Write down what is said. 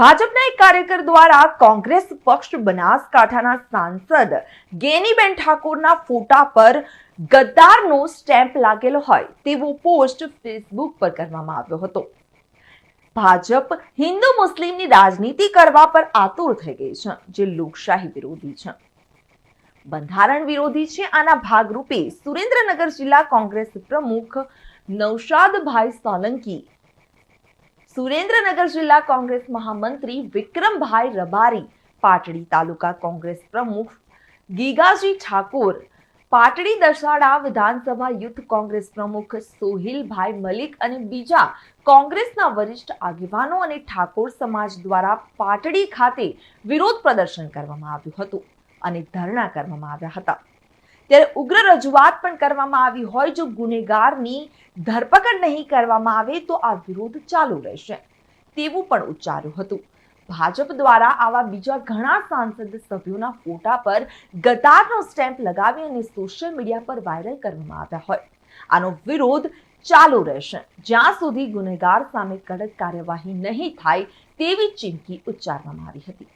ભાજપના એક કાર્યકર દ્વારા કોંગ્રેસ પક્ષ બનાસકાંઠાના સાંસદ ગેનીબેન ઠાકોરના ફોટા પર ગદ્દારનો સ્ટેમ્પ લાગેલો હોય તેવો પોસ્ટ ફેસબુક પર કરવામાં આવ્યો હતો. ભાજપ હિન્દુ મુસ્લિમની રાજનીતિ કરવા પર આતુર થઈ ગઈ છે, જે લોકશાહી વિરોધી છે. બંધારણ વિરોધી છે, આના ભાગરૂપે સુરેન્દ્રનગર જિલ્લા કોંગ્રેસ પ્રમુખ નૌશાદભાઈ સોલંકી સુરેન્દ્રનગર જિલ્લા કોંગ્રેસ મહામંત્રી વિક્રમભાઈ રબારી, પાટડી તાલુકા કોંગ્રેસ પ્રમુખ ગીગાજી ઠાકોર, પાટડી દસાડા વિધાનસભા યુથ કોંગ્રેસ પ્રમુખ સોહિલભાઈ મલિક અને બીજા કોંગ્રેસના વરિષ્ઠ આગેવાનો અને ઠાકોર સમાજ દ્વારા પાટડી ખાતે વિરોધ પ્રદર્શન કરવામાં આવ્યું હતું અને ધરણા કરવામાં આવ્યા હતા. ત્યારે ઉગ્ર રજૂઆત પણ કરવામાં આવી હોય જો ગુનેગારની ધરપકડ નહીં કરવામાં આવે તો આ વિરોધ ચાલુ રહેશે. તેવું પણ ઉચ્ચાર્યું હતું. ભાજપ દ્વારા આવા બીજા ઘણા સાંસદ સભ્યોના ફોટા પર ગતારનો સ્ટેમ્પ લગાવી અને સોશિયલ મીડિયા પર વાયરલ કરવામાં આવ્યા હોય. આનો વિરોધ ચાલુ રહેશે. જ્યાં સુધી ગુનેગાર સામે કડક કાર્યવાહી નહીં થાય તેવી ચીમકી ઉચ્ચારવામાં આવી હતી.